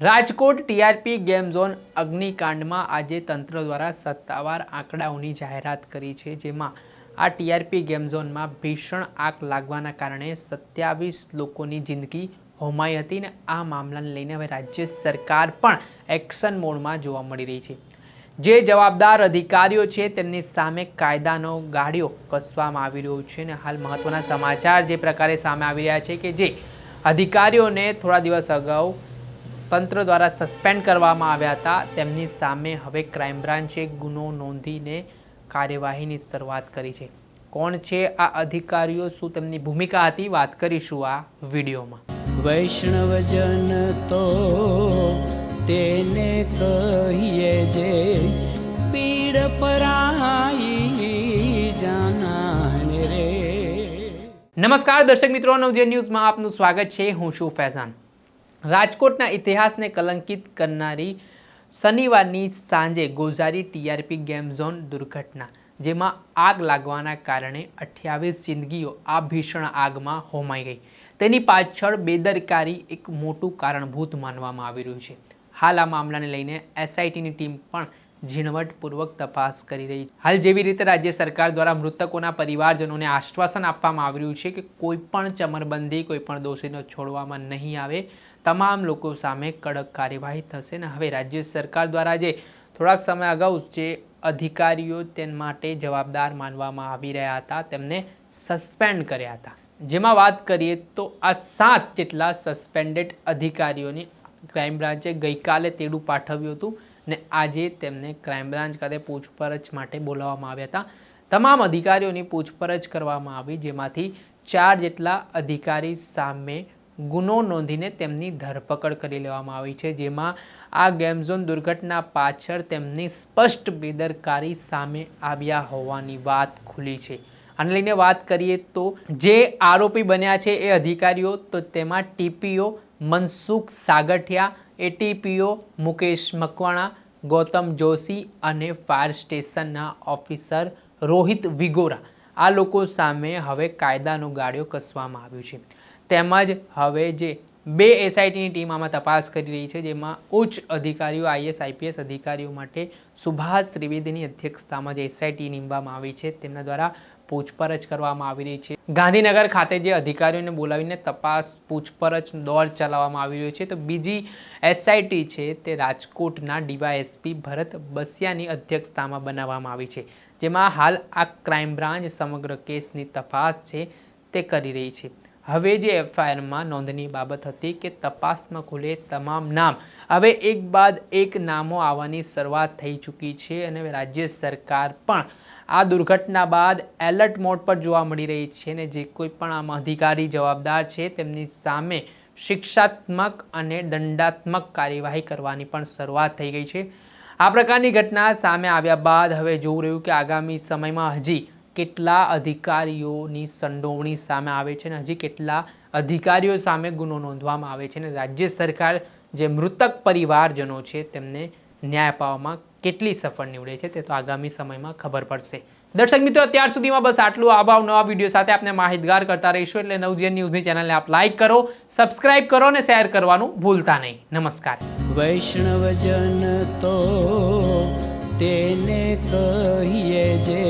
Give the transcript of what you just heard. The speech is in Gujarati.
રાજકોટ ટીઆરપી ગેમ ઝોન અગ્નિકાંડમાં આજે તંત્ર દ્વારા સત્તાવાર આંકડાઓની જાહેરાત કરી છે, જેમાં આ ટીઆરપી ગેમ ઝોનમાં ભીષણ આગ લાગવાના કારણે સત્યાવીસ લોકોની જિંદગી હોમાઈ હતી ને આ મામલાને લઈને હવે રાજ્ય સરકાર પણ એક્શન મોડમાં જોવા મળી રહી છે. જે જવાબદાર અધિકારીઓ છે, તેમની સામે કાયદાનો ગાડીઓ કસવામાં આવી રહ્યો છે અને હાલ મહત્ત્વના સમાચાર જે પ્રકારે સામે આવી રહ્યા છે કે જે અધિકારીઓને થોડા દિવસ અગાઉ તંત્ર દ્વારા સસ્પેન્ડ કરવામાં આવ્યા હતા. તેમની સામે હવે ક્રાઇમ બ્રાન્ચે ગુનો નોંધીને કાર્યવાહીની શરૂઆત કરી છે. કોણ છે આ અધિકારીઓ? શું તેમની ભૂમિકા હતી? વાત કરીશું આ વિડીયોમાં. વૈષ્ણવજન તો તેને કહીએ જે પીડ પરાઈ જાનાને રે. નમસ્કાર દર્શક મિત્રો નવજે ન્યૂઝમાં આપનું સ્વાગત છે. હું છું ફૈઝાન. રાજકોટના ઇતિહાસને કલંકિત કરનારી શનિવારની સાંજે ગોઝારી ટીઆરપી ગેમ ઝોન દુર્ઘટના, જેમાં આગ લાગવાના કારણે અઠ્યાવીસ જિંદગીઓ આ ભીષણ આગમાં હોમાઈ ગઈ. તેની પાછળ બેદરકારી એક મોટું કારણભૂત માનવામાં આવી રહ્યું છે. હાલ આ મામલાને લઈને એસઆઈટીની ટીમ પણ ઝીણવટપૂર્વક તપાસ કરી રહી છે. હાલ જેવી રીતે રાજ્ય સરકાર દ્વારા મૃતકોના પરિવારજનોને આશ્વાસન આપવામાં આવી રહ્યું છે કે કોઈ પણ ચમરબંધી, કોઈ પણ દોષીને છોડવામાં નહીં આવે તમામ લોકો સામે કડક કાર્યવાહી થશે ને હવે રાજ્ય સરકાર દ્વારા જે થોડાક સમય અગાઉ જે અધિકારીઓ તેના માટે જવાબદાર માનવામાં આવી રહ્યા હતા, તેમને સસ્પેન્ડ કર્યા હતા. જેમાં વાત કરીએ તો આ સાત જેટલા સસ્પેન્ડેડ અધિકારીઓની ક્રાઇમ બ્રાન્ચે ગઈકાલે તેડું પાઠવ્યું હતું ને આજે તેમને ક્રાઇમ બ્રાન્ચ ખાતે પૂછપરછ માટે બોલાવવામાં આવ્યા હતા. તમામ અધિકારીઓની પૂછપરછ કરવામાં આવી, જેમાંથી ચાર જેટલા અધિકારી સામે ગુનો નોંધીને તેમની ધરપકડ કરી લેવામાં આવી છે, જેમાં આ ગેમ ઝોન દુર્ઘટના પાછળ તેમની સ્પષ્ટ બેદરકારી સામે આવ્યા હોવાની વાત ખુલી છે. આને લઈને વાત કરીએ તો જે આરોપી બન્યા છે એ અધિકારીઓ, તો તેમાં ટીપીઓ મનસુખ સાગઠિયા એટીપીઓ મુકેશ મકવાણા, ગૌતમ જોશી અને ફાયર સ્ટેશનના ઓફિસર રોહિત વિગોરા. આ લોકો સામે હવે કાયદાનો ગાળ્યો કસવામાં આવ્યો છે. તેમજ હવે જે બે એસઆઈટીની ટીમ આમાં તપાસ કરી રહી છે, જેમાં ઉચ્ચ અધિકારીઓ આઈએસ આઈપીએસ અધિકારીઓ માટે સુભાષ ત્રિવેદીની અધ્યક્ષતામાં જે એસઆઈટી નીમવામાં આવી છે, તેમના દ્વારા પૂછપરછ કરવામાં આવી રહી છે. ગાંધીનગર ખાતે જે અધિકારીઓને બોલાવીને તપાસ પૂછપરછ દોર ચલાવવામાં આવી રહ્યો છે, તો બીજી એસઆઈટી છે તે રાજકોટના ડીવાયએસપી ભરત બસિયાની અધ્યક્ષતામાં બનાવવામાં આવી છે, જેમાં હાલ આ ક્રાઇમ બ્રાન્ચ સમગ્ર કેસની તપાસ છે તે કરી રહી છે. હવે જે એફઆઈઆરમાં નોંધની બાબત હતી કે તપાસમાં ખુલે તમામ નામ. હવે એક બાદ એક નામો આવવાની શરૂઆત થઈ ચૂકી છે અને રાજ્ય સરકાર પણ આ દુર્ઘટના બાદ એલર્ટ મોડ પર જોવા મળી રહી છે ને જે કોઈ પણ આમ અધિકારી જવાબદાર છે તેમની સામે શિક્ષાત્મક અને દંડાત્મક કાર્યવાહી કરવાની પણ શરૂઆત થઈ ગઈ છે. આ પ્રકારની ઘટના સામે આવ્યા બાદ હવે જોવું રહ્યું કે આગામી સમયમાં હજી કેટલા અધિકારીઓની સંડોવણી સામે આવે છે અને હજી કેટલા અધિકારીઓ સામે ગુનો નોંધવામાં આવે છે અને રાજ્ય સરકાર જે મૃતક પરિવારજનો છે તેમને ન્યાય અપાવવામાં કેટલી સફળ નીવડે છે તે તો આગામી સમયમાં ખબર પડશે. દર્શક મિત્રો, અત્યાર સુધીમાં બસ આટલું. આવા નવા વીડિયો સાથે આપણે માહિતગાર કરતા રહીશું એટલે નવજીવન ન્યૂઝની ચેનલને આપ લાઇક કરો સબસ્ક્રાઇબ કરો અને શેર કરવાનું ભૂલતા નહીં. નમસ્કાર. વૈષ્ણવજન તો તેને કહીએ જે